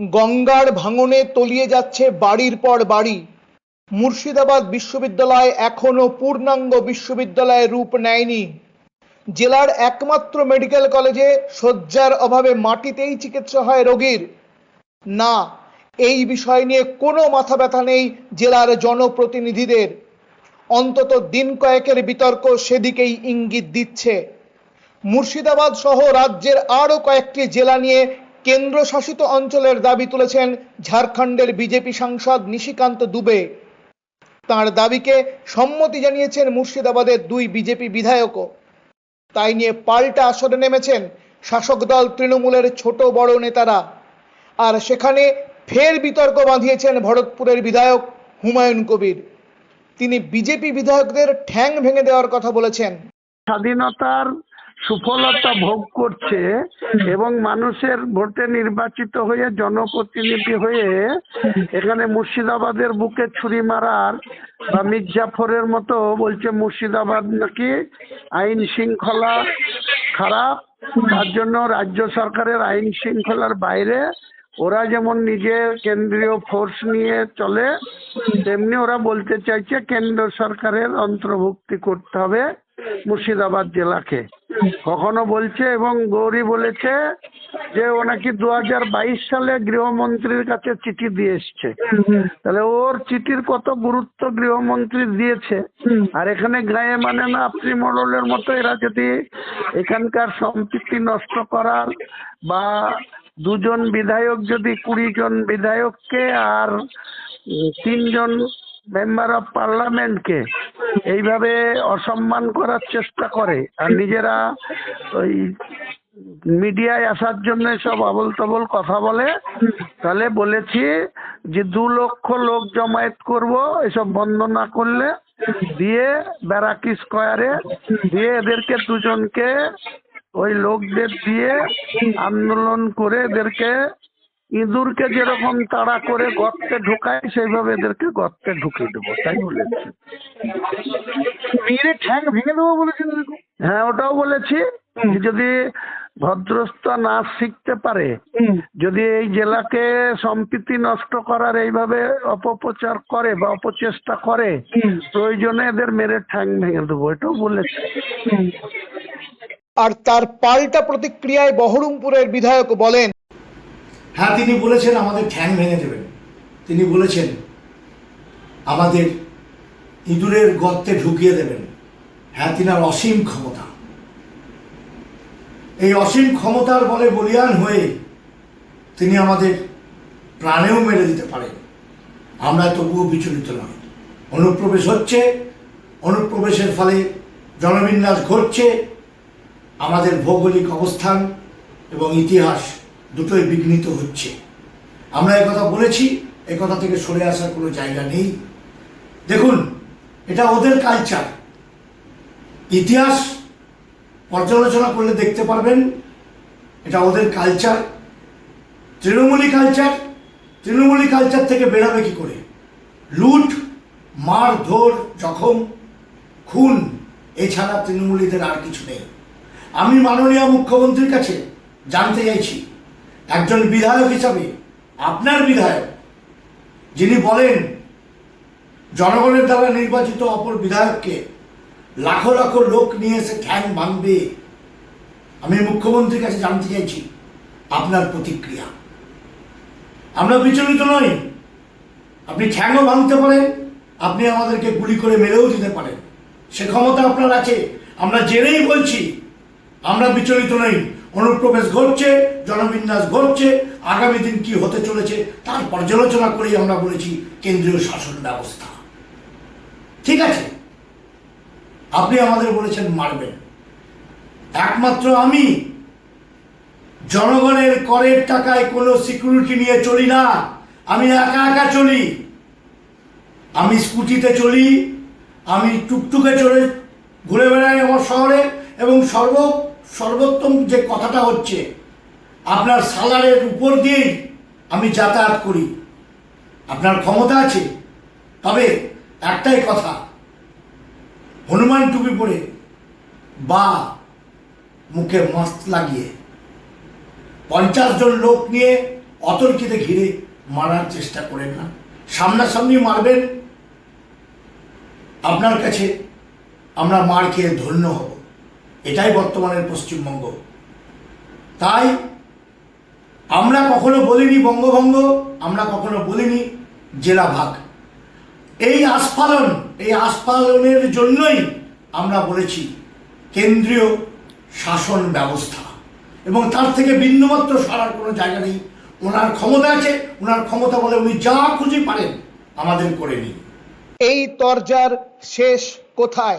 গঙ্গার ভাঙনে তলিয়ে যাচ্ছে বাড়ির পর বাড়ি। মুর্শিদাবাদ বিশ্ববিদ্যালয় এখনও পূর্ণাঙ্গ বিশ্ববিদ্যালয়ের রূপ নেয়নি। জেলার একমাত্র মেডিকেল কলেজে শয্যার অভাবে মাটিতেই চিকিৎসা হয় রোগীর। না, এই বিষয় নিয়ে কোনো মাথা ব্যথা নেই জেলার জনপ্রতিনিধিদের। অন্তত দিন কয়েকের বিতর্ক সেদিকেই ইঙ্গিত দিচ্ছে। মুর্শিদাবাদ সহ রাজ্যের আরও কয়েকটি জেলা নিয়ে কেন্দ্রশাসিত অঞ্চলের দাবি তুলেছেন ঝাড়খণ্ডের বিজেপি সাংসদ নিশিকান্ত দুবে। তার দাবিকে সম্মতি জানিয়েছেন মুর্শিদাবাদের দুই বিজেপি বিধায়কও। তাই নিয়ে পাল্টা আসরে নেমেছেন শাসক দল তৃণমূলের ছোট বড় নেতারা। আর সেখানে ফের বিতর্ক বাঁধিয়েছেন ভরতপুরের বিধায়ক হুমায়ুন কবির। তিনি বিজেপি বিধায়কদের ঠ্যাং ভেঙে দেওয়ার কথা বলেছেন। স্বাধীনতার সুফলতা ভোগ করছে এবং মানুষের ভোটে নির্বাচিত হয়ে জনপ্রতিনিধি হয়ে এখানে মুর্শিদাবাদের বুকে ছুরি মারার বা মির্জাফরের মতো বলছে মুর্শিদাবাদ নাকি আইন শৃঙ্খলা খারাপ, তার জন্য রাজ্য সরকারের আইন শৃঙ্খলার বাইরে ওরা যেমন নিজে কেন্দ্রীয় ফোর্স নিয়ে চলে, তেমনি ওরা বলতে চাইছে কেন্দ্র সরকারের অন্তর্ভুক্তি করতে হবে মুর্শিদাবাদ জেলাকে। কখনো বলছে এবং গৌরী বলেছে যে ও নাকি দু হাজার বাইশ সালে গৃহমন্ত্রীর কাছে চিঠি দিয়ে এসছে। তাহলে ওর চিঠির কত গুরুত্ব গৃহমন্ত্রী দিয়েছে? আর এখানে গায়ে মানে না, আপনি মডলের মতো এরা যদি এখানকার সম্পৃক্তি নষ্ট করার বা দুজন বিধায়ক যদি কুড়ি জন বিধায়ককে আর তিনজন মেম্বার অফ পার্লামেন্টকে এইভাবে অসম্মান করার চেষ্টা করে আর নিজেরা ওই মিডিয়ায় আসার জন্য সব আবল তবল কথা বলে, তাহলে বলেছি যে দু লক্ষ লোক জমায়েত করব, এসব বন্ধ না করলে দিয়ে ব্যারাকি স্কোয়ারে দিয়ে এদেরকে দুজনকে ওই লোকদের দিয়ে আন্দোলন করে এদেরকে ইঁদুরকে যেরকম তাড়া করে গর্তে ঢুকায় সেইভাবে এদেরকে গর্তে ঢুকিয়ে দেবো তাই বলেছি। মেরে ঠ্যাং ভেঙে দেবো বলেছেন হ্যাঁ ওটাও বলেছি। যদি ভদ্রস্থ নাচ শিখতে পারে যদি এই জেলাকে সম্প্রীতি নষ্ট করার এইভাবে অপপ্রচার করে বা অপচেষ্টা করে প্রয়োজনে এদের মেরে ঠ্যাং ভেঙে দেবো এটাও বলেছি। আর তার পাল্টা প্রতিক্রিয়ায় বহরমপুরের বিধায়ক বলেন হ্যাঁ তিনি বলেছেন আমাদের ঠ্যাং ভেঙে দেবেন। তিনি বলেছেন, আমাদের ইঁদুরের গর্তে ঢুকিয়ে দেবেন। হ্যাঁ তিনার অসীম ক্ষমতা। এই অসীম ক্ষমতার বলে বলিয়ান হয়ে তিনি আমাদের প্রাণেও মেরে দিতে পারেন। আমরা তবুও বিচলিত নয় অনুপ্রবেশ হচ্ছে, অনুপ্রবেশের ফলে জনবিন্যাস ঘটছে আমাদের ভৌগোলিক অবস্থান এবং ইতিহাস দুটোই বিঘ্নিত হচ্ছে। আমরা কথা বলেছি কথা থেকে সরে আসার কোনো জায়গা নেই। দেখুন, এটা ওদের কালচার ইতিহাস পর্যালোচনা করলে দেখতে পারবেন, এটা ওদের কালচার তৃণমূলী কালচার তৃণমূলী কালচার থেকে বেরাবে কি করে? লুট মার ধর জখম, খুন, এছাড়া তৃণমূলীদের আর কিছু নেই। আমি মাননীয় মুখ্যমন্ত্রীর কাছে জানতে চাইছি, একজন বিধায়ক হিসাবে, আপনার বিধায়ক, যিনি বলেন, জনগণের দ্বারা নির্বাচিত অপর বিধায়ককে লাখো লাখো লোক নিয়ে এসে ঠ্যাং ভাঙবে আমি মুখ্যমন্ত্রীর কাছে জানতে চাইছি আপনার প্রতিক্রিয়া। আমরা বিচলিত নই। আপনি ঠ্যাংও ভাঙতে পারেন, আপনি আমাদেরকে গুলি করে মেরেও দিতে পারেন। সে ক্ষমতা আপনার আছে। আমরা জেনেই বলছি আমরা বিচলিত নই। অনুপ্রবেশ ঘটছে, জনবিন্যাস ঘটছে, আগামী দিন কি হতে চলেছে তার পর্যালোচনা করেই আমরা বলেছি কেন্দ্রীয় শাসন ব্যবস্থা। ঠিক আছে? আপনি আমাদের বলেছেন মারবেন। একমাত্র আমি। জনগণের করের টাকায় কোনো সিকিউরিটি নিয়ে চলি না। আমি একা একা চলি। আমি স্কুটিতে চলি। আমি টুকটুকে চলে ঘুরে বেড়াই আমার শহরে এবং সর্ব সর্বোত্তম যে কথাটা হচ্ছে, আপনার সালারের উপর দিয়েই আমি যাতায়াত করি। আপনার ক্ষমতা আছে। তবে একটাই কথা, হনুমান টুপি পরে বা মুখে মাস্ক লাগিয়ে পঞ্চাশ জন লোক নিয়ে অতর্কিতে ঘিরে মারার চেষ্টা করেন না। সামনাসামনি মারবেন, আপনার কাছে আমরা মার খেয়ে ধন্য হব। এটাই বর্তমানের পশ্চিমবঙ্গ। তাই আমরা কখনো বলিনি বঙ্গভঙ্গ, আমরা কখনো বলিনি জেলা ভাগ। এই আস্ফালন, এই আস্ফালনের জন্যই আমরা বলেছি কেন্দ্রীয় শাসন ব্যবস্থা। এবং তার থেকে বিন্দুমাত্র সরার কোনো জায়গা নেই। ওনার ক্ষমতা আছে, ওনার ক্ষমতা বলে উনি যা খুঁজে পারেন আমাদের করে নিন। এই তরজার শেষ কোথায়?